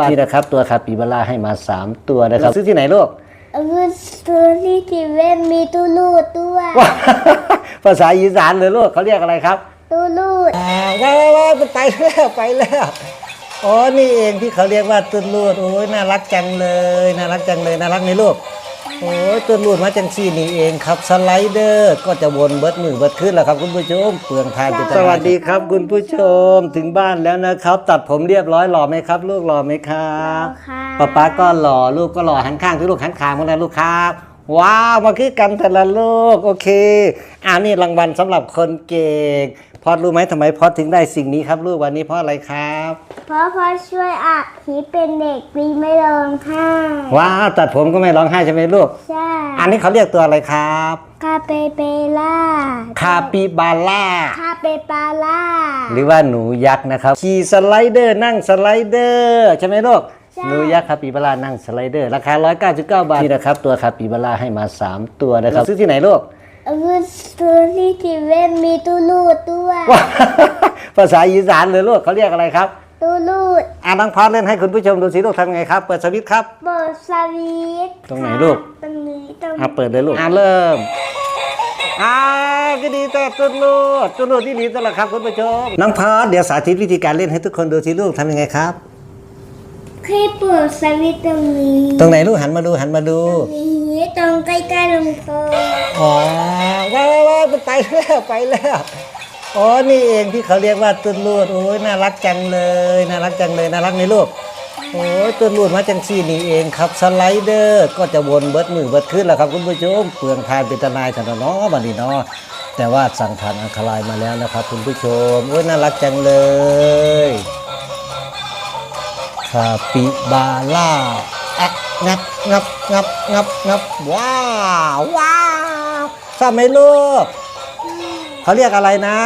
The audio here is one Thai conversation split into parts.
นี่นะครับตัวคาปิบาร่าให้มา 3 ตัวนะครับ ซื้อที่ไหนลูกเอาเงินซื้อที่ทีเว่นมีตู้รูดด้วยว้าภาษาอีสานเลยลูกเขาเรียกอะไรครับ ตู้รูดอ่าว้าวว้าวมันไปแล้วไปแล้วอ๋อนี่เองที่เขาเรียกว่าต้นลูดโอ้ยน่ารักจังเลย น่ารักจังเลยน่ารักไหมลูก โอ้ยต้นลูดมาจังซี่นี่เองครับ สไลเดอร์ก็จะวนเบิดมือเบิดขึ้นแล้วครับ คุณผู้ชมเปลืองทานไปสวัสดีครับ คุณผู้ชมถึงบ้านแล้วนะครับ ตัดผมเรียบร้อยหล่อไหมครับ ลูกหล่อไหมครับค่ะป๊าป๊าก็หล่อลูกก็หล่อหันข้างที่ลูกหันขางมาแล้วลูกครับ ว้าวมาคือกันแต่ละลูกโอเคอ่านี่รางวัลสำหรับคนเก่งพอดรู้ไหมทำไมพอดถึงได้สิ่งนี้ครับลูกวันนี้เพราะอะไรครับ เพราะพ่อช่วยอักทีเป็นเด็กดีไม่ร้องไห้ว้าวตัดผมก็ไม่ร้องไห้ใช่ไหมลูก ใช่อันนี้เขาเรียกตัวอะไรครับคาเปเปล่าคาปิบาร่าคาเปปาล่าหรือว่าหนูยักษ์นะครับขี่สไลเดอร์นั่งสไลเดอร์ใช่ไหมลูก ใช่หนูยักษ์คาปิบาร่านั่งสไลเดอร์ราคา 199 บาทนี่นะครับ ตัวคาปิบาร่าให้มา 3 ตัวนะครับ ซื้อที่ไหนลูกเอาเงินซื้อที่ทีเว่นมีตู้รูดด้วยว้าภาษาอีสานเลยลูกเขาเรียกอะไรครับตู้รูดอ่าน้องพอดเล่นให้คุณผู้ชมดูสิลูกทำไงครับ เปิดสวิตช์ครับ เปิดสวิตช์ตรงไหนลูก ตรงนี้ตรงอ่าเปิดเลยลูกอ่าเริ่มอ่าก็ดีแต่ตุนลูดตุนลูดที่ดีตลอดครับคุณผู้ชม น้องพอดเดี๋ยวสาธิตวิธีการเล่นให้ทุกคนดูสิลูกทำยังไงครับ ให้เปิดสวิตช์ตรงนี้ตรงไหนลูกหันมาดูหันมาดูนี้ตรงใกล้ๆลงคออ๋อว้าวว้าวมันไปแล้วไปแล้วอ๋อนี่เองที่เขาเรียกว่าตุนลูดโอ้ยน่ารักจังเลยน่ารักจังเลยน่ารักไหมลูกโอ้ยต้นรูดมาจังซี่นี่เองครับสไลเดอร์ ก็จะวนเบิดมือเบิดขึ้นแล้วครับคุณผู้ชมเปลืองทานเป็นตะนายถนนเนาะบัดนี้เนาะแต่ว่าสั่งทานอังคลายมาแล้วนะครับคุณผู้ชมโอ้ยน่ารักจังเลยคาปิบาร่าอะงับงับงับงับงับว้าวว้าวทราบไหมลูกเขาเรียกอะไรนะ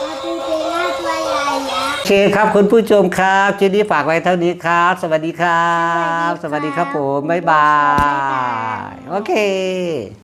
คาปิเปล่าตัวใหญ่ยักษ์โอเคครับคุณผู้ชมครับคลิปนี้ฝากไว้เท่านี้ครับ สวัสดีครับ สวัสดีครับผม บ๊ายบาย โอเค